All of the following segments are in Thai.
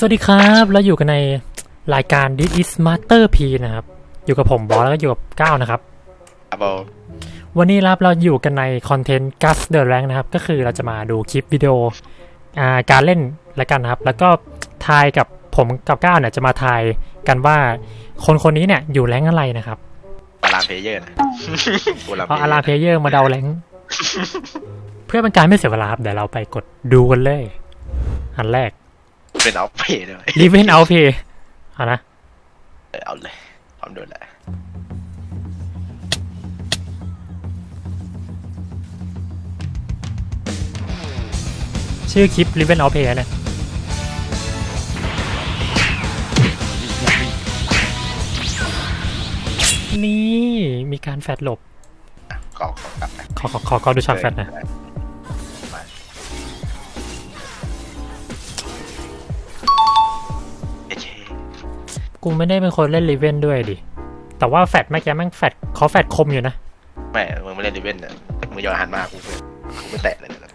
สวัสดีครับแล้วอยู่กันในรายการ This is Master P นะครับ อยู่กับผมบอสแล้วก็อยู่กับก้าวนะครับครับผมวันนี้รับเราอยู่กันในคอนเทนต์ Gus the Rank นะครับ ก็คือเราจะมาดูคลิปวิดีโออ่าการเล่นแล้วกันนะครับ แล้วก็ทายกับผมกับก้าวเนี่ยจะมาทายกันว่าคนคนนี้เนี่ยอยู่แรงอะไรนะครับอารามเพลเยอร์นะกูรามเอาอาราเพเยอร์มาเดาแรงเพื่อเป็นการไม่เสียเวลาครับเดี๋ยวเราไปกดดูกันเลย อันแรก เป็นเอาเพลเลย r e v e n Out Pay เอานะเออเอาเลยพร้อมดูแหละชื่อคลิป r e v e n Out Pay นะนี่ มีการแฟดหลบกอกกลับไปขอขอขอขอดูช็อตแฟดนะ กูไม่ได้เป็นคนเล่น r e v e n ด้วยดิ แต่ว่าแฟดเมื่อกี้แม่งแฟดเขาแฟดคมอยู่นะแม่มึงไม่เล่นดิเวนเนี่ยมึงย้อนหันมากูไม่กูไม่แตะเลยนะ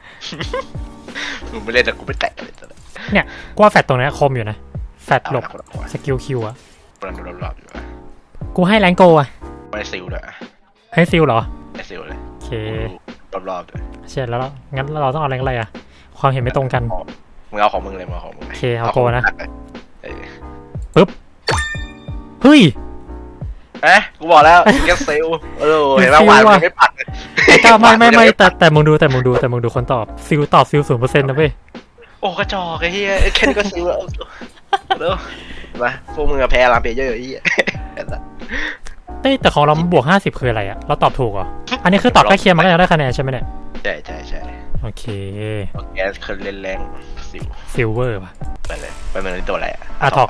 มึงไม่เล่นแต่กูไม่แตะเลยนะเนี่ยกูว่าแฟดตรงเนี้ยคมอยู่นะ แฟดเอาหลบละคนละคนสกิลคิวอะคนละดูรอบๆอยู่อะกูให้แรงโกอะไม่ซิลด้วยให้ซิลเหรอ ไม่ซิลเลยโอเคดูรอบๆด้วยเชียแล้วเรางั้นเราต้องเอาแรงอะไรอะความเห็นไม่ตรงกัน มึงเอาของมึงเลยมึงเอาของมึงลยโอเคเอาโกนะ เออ เฮ้ย เอ๊ะกูบอกแล้วแกซิลเออเห็นไหมซิลหวานว่ะมันไม่ปัดเลยก้าวไม่ไม่ไม่แต่แต่มึงดูแต่มึงดูแต่มึงดูคนตอบซิลตอบซิลศูนย์เปอร์เซ็นต์นะเว้ยโอ้กระจอกไอ้เหี้ยแค่นี้ก็ซิลแล้วเร็วมาพวกมึงอะแพ้ลามเพลเยอร์ไอ้เหี้ยเต้ยแต่ของเรามันบวกห้าสิบคืออะไรอะเราตอบถูกเหรออันนี้คือตอบใกล้เคียงมันก็ยังได้คะแนนใช่ไหมเนี่ยใช่ใช่ใช่โอเคโอเคเคยเล่นแรงซิลซิลเวอร์ป่ะไปเลยไปเมืองตัวอะไรอะอาท็อก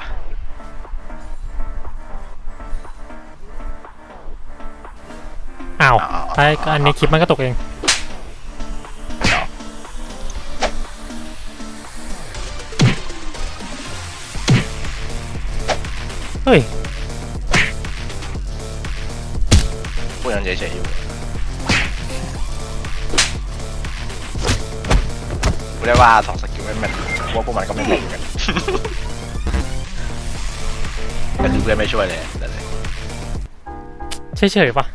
อ้าวใช่ก็อันนี้คลิปมันก็ตกเองเฮ้ยพูดยังเฉยๆอยู่ไม่ได้ว่าสองสกิลไม่แม่นว่าพวกมันก็ไม่แม่นเหมือนกัน ก็คือเพื่อนไม่ช่วยเลยแต่เลยเฉยๆป่ะ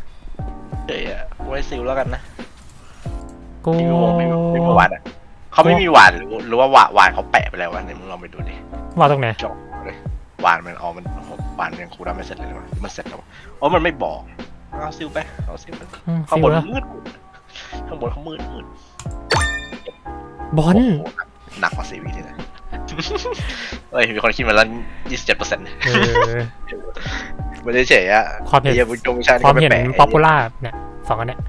เฉยอะกูให้ซิลแล้วกันนะกูไม่มีวงไม่มีไม่มีหวานอะเขาไม่มีหวานหรือหรือว่าหวานหวานเขาแปะไปแล้ววะไหนมึงลองไปดูดิว่าตรงไหนจอกเลยหวานมันเอามันหวานยังคูดาไม่เสร็จเลยหรือมันเสร็จแล้วอ๋อมันไม่บอกเอาซิลไปเอาซิลไปอืมข้างซิบลนแล้วมืดข้างบนเขามืดมืดบอลโโหหนักกว่าซีวีที่นะ เอ้ยมีคนคิดมาแล้วยี่สิบเจ็ดเปอร์เซ็นต์เออ ไม่ได้เฉยอะความเห็น ไอ้หี้ยบุญจงชันความเห็นก็ไแปะป๊อปปูล่าเนี่ย สองอันเนี้ย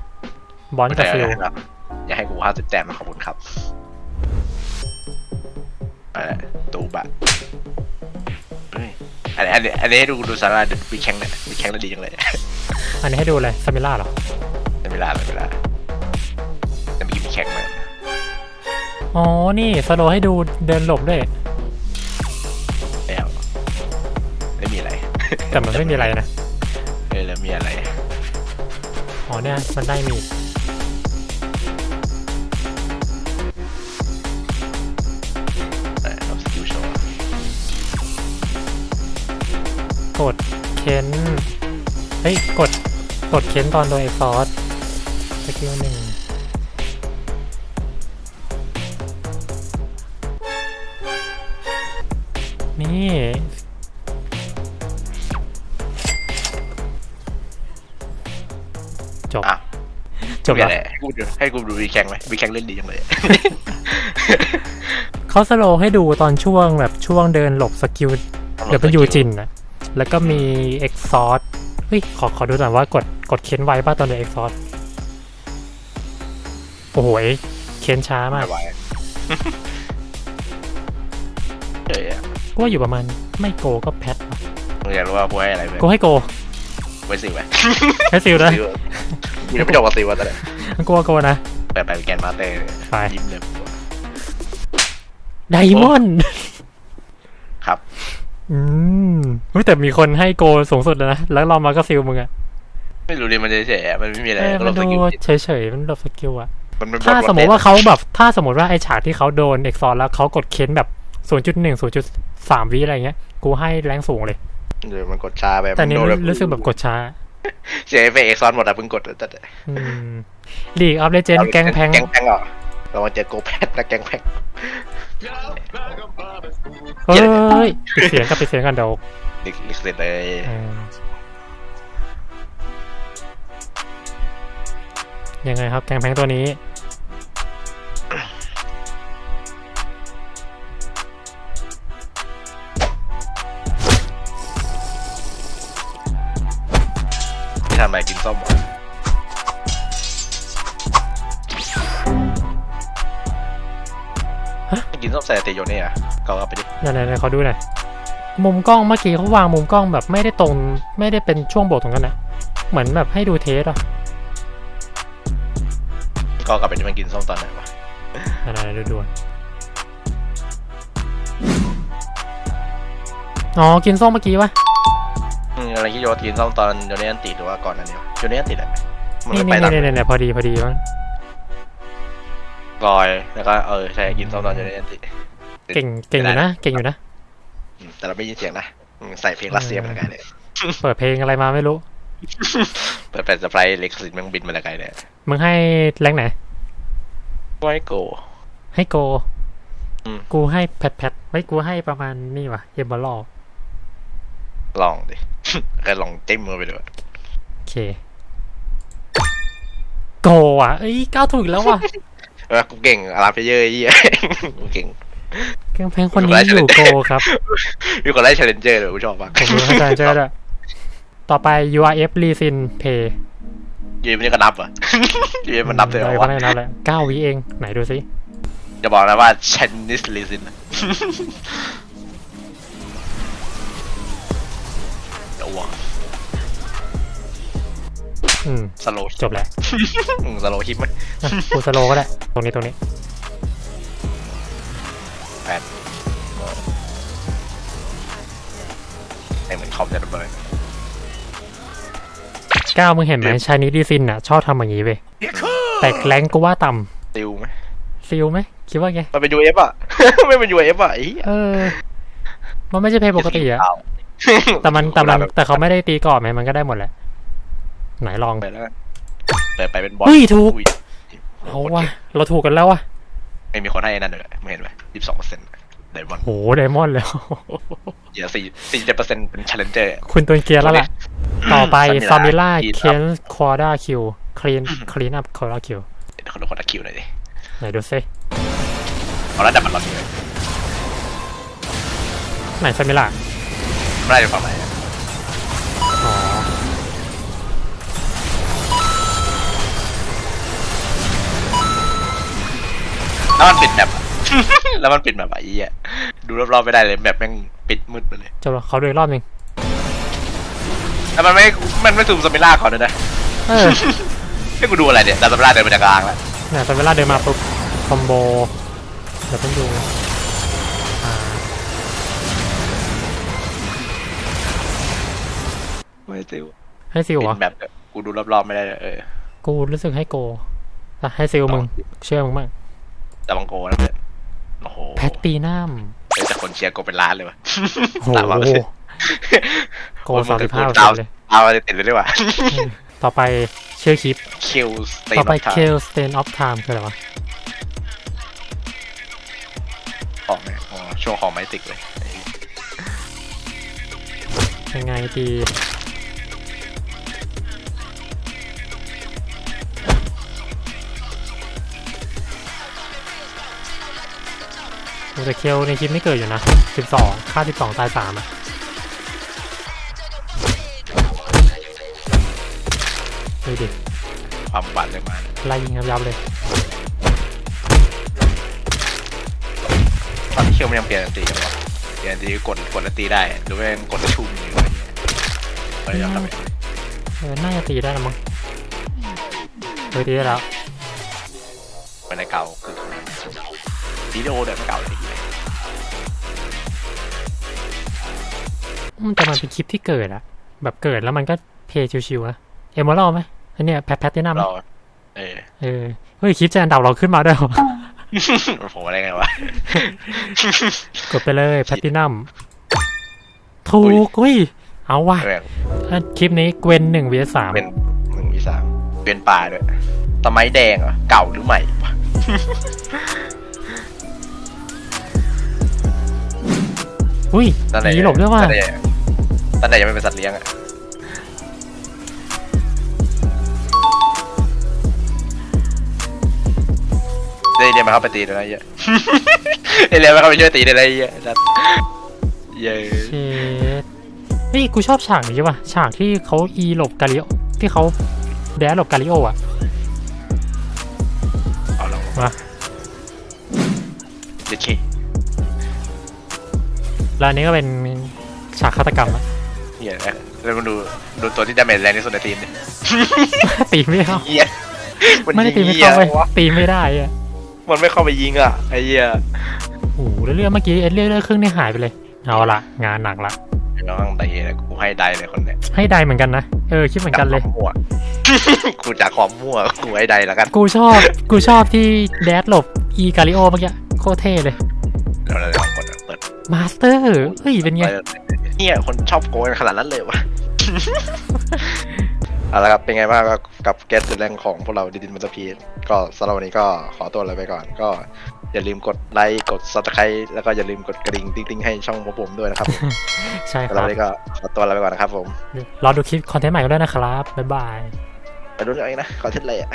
บอลกับซิลครับอย่าให้กูห้าสิบแต้มมาขอบคุณครับไปละตูบะเฮ้ยอันนี้อันนี้อันนี้ให้ดูดูสาระเดี๋ยววีแข่งเนี่ยวีแข่งได้ดีจังเลย อันนี้ให้ดูเลยซามิล่าเหรอแต่เวลาแต่เวลาแต่เมื่อกี้มีแข่งมาอ๋อ นี่สโลว์ให้ดูเดินหลบด้วยแล้วไม่มีอะไร แต่มันไม่มีอะไรนะ อ๋อเนี่ยมันได้มีดเออเอาสกิลโชว์กดเค้น เฮ้ย กด กดเค้นตอนโดนไอซอสสกิลหนึ่ง จบ อะ จบมีแล้วอะไรให้กูดูให้กูดูวีแข่งไหมวีแข่งเล่นดีจังเลย เขาสโลว์ให้ดูตอนช่วงแบบช่วงเดินหลบสกิลเดี๋ยวเป็นยูจินนะแล้วก็มีเอ็กซอสเฮ้ยขอขอดูหน่อยว่ากดกดเค้นไวป่ะตอนเดินเอ็กซอสโอ้โหยเค้นช้ามากไม่ไหวเฮ้ยอะกูว่าอยู่ประมาณไม่โกก็แพทว่ะมึงอยากรู้ว่ากูให้อะไรไหมกูให้โกไว้สิไหมให้ซิลนะ ซิลกูยังไม่จบกับซิลว่าแต่งั้นกูว่าโกนะไปไปแกนมาเต้ไป ยิ้มเลยไดมอนด์ครับ อืมเฮ้ยแต่มีคนให้โกสูงสุดแล้วนะ แล้วเรามาก็ซิลมึงอะไม่รู้ดิมันเฉยๆอะมันไม่มีอะไรเออก็มันลงสดูกิลเฉยๆมันหลบสกิลอะมันเป็นบทถ้าสมมติว่าเต้นเขาแบบ ถ้าสมมติว่าไอฉากที่เขาโดนเอ็กซอสแล้วเขากดเค้นแบบศูนย์จุดหนึ่งศูนย์จุดสามวิอะไรเงี้ย กูให้แรงสูงเลย เดี๋ยวมันกดช้าไปแต่นี้มัโดรู้รู้สึกแบบกดช้า เสียเอฟเฟกต์เอ็กซ์ซอนหมดอะเพิ่งกดแต่อืมลีกออฟเลเจนแกงแพงแกงแพงเหรอเรามาเจอโกแพทนะแกงแพงเฮ้ยปิดเสียงกับปิดเสียงกันเดี๋ยวลิกลิกเสร็จเลยเออยังไงครับแกงแพงตัวนี้ ทำไมกินส้มวะกินส้มใส่เตโยเน่อะก็เอาไปดิไหนไหนๆขอดูหน่อยมุมกล้องเมื่อกี้เขาวางมุมกล้องแบบไม่ได้ตรง ไม่ได้เป็นช่วงโบกตรงกันนะเหมือนแบบให้ดูเทสอะก็กลับไปที่มันกินส้มตอนไหนวะไหนๆดูดูๆอ๋อกินส้มเมื่อกี้วะ อืมอะไรที่โยนกินส้มตอนโยเน่อันติดหรือว่าก่อนอันนี้วะโยเน่อันติดแหละมันนี่ไม่นี่ไปหลังนี่นี่พอดีพอดีวะลอยแล้วก็เออใช่กินส้มตอนโยเน่อันติดเก่งเก่งอยู่นะเก่งอยู่นะ อืมแต่เราไม่ยินเสียงนะอืมใส่เพลงรัสเซียมาละไกลเลยเปิดเพลงอะไรมาไม่รู้ เปิดเป็นสไปร์เล็กซินมันบินมาละไกลเลยมึงให้แรงไหน ไว้โก ให้โก อืม กูให้แพทแพทไม่กูให้ประมาณนี่วะเอเบอร์ลลองดิ ก็ลองจิ้มมือไปดูโอเคโกอะเอ้ยก้าวถูกอีกแล้วว่ะเออกูเก่งอาราเพเยอร์ไอ้เหี้ยกูเก่งแกงแพงคนนี้อยู่โกครับมีคนไล่ challenger เลยกูชอบมากผมรู้เข้าใจเจอด้วยต่อไป URF รีซินเพย์ยูมันนี่ก็นับอะยูมันนับเลยเหรอก็วะได้นับเลยเก้าวิเอง ไหนดูสิจะบอกนะว่า Chinese reason นะเดี๋ยว วะอืม สโลว์จบแล้วสโลว์ฮิปไหมอะกูสโลว์ก็ได้ ตรงนี้ตรงนี้ แปดไอเหมือนคอมจะระเบิดก้าวมึงเห็นไหมชายนี้ดีซินอะ ชอบทำอย่างนี้เว้ยแต่แรงกูว่าต่ติวไหมำซิลไหมคิดว่าไง มันเป็น UF อะ ไม่เป็น UF อะไอ้เหี้ยเออ มันไม่ใช่เพย์ปกติอะเา แต่มันแต่มันแต่เขาไม่ได้ตีกรอบไหมมันก็ได้หมดแหละไหนลองไปแล้วกันเปิดไปเป็นบอลเฮ้ยถูกอุ้ยเอาวะเราถูกกันแล้ววะไม่มีคนให้นั่นเลยไม่เห็นไหมยี่สิบสองเปอร์เซ็นต์ไดมอนด์โหไดมอนด์แล้วเดี๋ยวสี่สี่เจ็ดเปอร์เซ็นต์เป็น challenger คุณตัวเกียร์แล้วล่ะ ต่อไปซา Samira มิล่า Clean เคนควอด้าคิวคลีนคลีนอัพควอด้าคิวเดี๋ยวคนละคนละคิวหน่อยดิไหนดูซิเอาแล้วดับมันรออยู่เลยไหนซามิล่า ไม่ได้ฝั่งไหนอะอ๋อแล้วมันปิดแบบอะแล้วมันปิดแบบอะไอ้เหี้ยดูรอบๆไม่ได้เลยแบบแม่งปิดมืดไปเลย จบแล้วเขาดูอีกรอบหนึ่งแล้วมันไม่ มันไม่ซูมสมิล่าก่อนด้วยนะเออให้กูดูอะไรเนี่ยดาสมิล่าเดินมาจากกลางแล้วเนี่ยซามิล่าเดินมาปุ๊บคอมโบเดี๋ยวต้องดู ไม่ติวให้ซิลปิเหรอดแบบกูดูรอบๆไม่ได้เลยเออ กูรู้สึกให้โกแต่ให้ซิลมึง เชื่อมึงบ้างแต่บังโกนะเพื่อนโอ้โหแพตตีนัมเดี๋ยวแต่คนเชียร์โกเป็นล้านเลยวะโหสามร้อยเปอร์เซ็นต์โกสามสิบห้าดาวเลย เอาอะไรติดไปด้วยวะต่อไปชื่อคลิป คิวสเตนต่อไป Kill Stain of Time คืออะไรวะของเนี่ยอ๋อช่วงของไมติกเลยยังไงดี โอ้แต่เคียวในคลิปไม่เกิดอยู่นะ 12 ค่า 12 ตาย 3 อะ ดูดิความบันเลยมาไล่ยิงยับๆเลย ตอนที่เคียวมันยังเปลี่ยนอันตีกันวะเปลี่ยนอันตีกดกดอันตีได้ หรือว่ายังกดแล้วชุ่มอยู่อะไรเงี้ยพยายามทำให้เออน่าจะตีได้แล้วมั้งเออตีได้แล้วเป็นในเก่าคือ วิดีโอแบบเก่าดีเลยอืมแต่มันเป็นคลิปที่เกิดอะแบบเกิดแล้วมันก็เพย์ชิวๆนะเอมเมอรัลไหมอันเนี้ยแพทแพทตินัมเราเออเออเฮ้ยคลิปจะอันดับเราขึ้นมาด้วยเหรอผมอะไรไงวะ กดไปเลยแพตินัมถูกอุ้ย เอาว่ะแบบอะคลิปนี้เกวนหนึ่งวีสามเป็นหนึ่งมีสามเป็นป่าด้วย ตะไม้แดงเหรอ เก่าหรือใหม่ อุ้ยตั้งแต่หนีหลบด้วยว่ะตั้งแต่ตั้งแต่ยังไม่เป็นสัตว์เลี้ยงอะได้เรียนมาเข้าไปตีเลยนะไอ้เหี้ยได้เรียนมาเข้าไปช่วยตีเลยนะไอ้เหี้ยสัตว์เย้เชดเฮ้ยกูชอบฉากนี้ว่ะฉากที่เขาอีหลบกาลิโอที่เขาแดนหลบกาลิโออะเอาลองมาเด็ดเค แล้วอันนี้ก็เป็นฉากฆาตกรรมอะเหี้ยนะแล้วมันดูดูตัวที่ดาเมจแรงที่สุดในทีมเนี่ยตีไม่เข้าเหี้ยนไม่ได้ตียิไม่งเข้าหี้เว้ยยวะตีไม่ได้อะมันไม่เข้าไปยิงอะไอ้เหี้ยโอ้โหแล้วเรื่องเมื่อกี้เอ็ดเรื่องเรื่องครึ่งนี่หายไปเลย เอาละงานหนักละน้องตีเลยกูให้ได้เลยคนเนี้ยให้ได้เหมือนกันนะเออคิดเหมือนกันเลย จากความมั่ว กูจากความมั่วกูให้ได้แล้วกัน กูชอบ กูชอบที่แดดหลบอีกาลิโอเมื่อกี้โคตรเท่เลย มาสเตอร์เฮ้ยเป็นไงเปิดเนี่ยคนชอบโกงขนาดนั้นเลยวะเอาละครับเป็นไงบ้างครับกับแกสแรงของพวกเราดิดินมัตพีก็สำหรับวันนี้ก็ขอตัวลาไปก่อน ก็อย่าลืมกดไลค์กดซับสไครต์แล้วก็อย่าลืมกดกระดิ่งติ๊งๆให้ช่องพวกผมด้วยนะครับผมใช่คสำหรับรับวันนี้ก็ขอตัวลาไปก่อนนะครับผมรอดูคลิปคอนเทนต์ใหม่กันด้วยนะครับบ๊ายบายไปดูกันเองนะขอเท็ดเลยอะ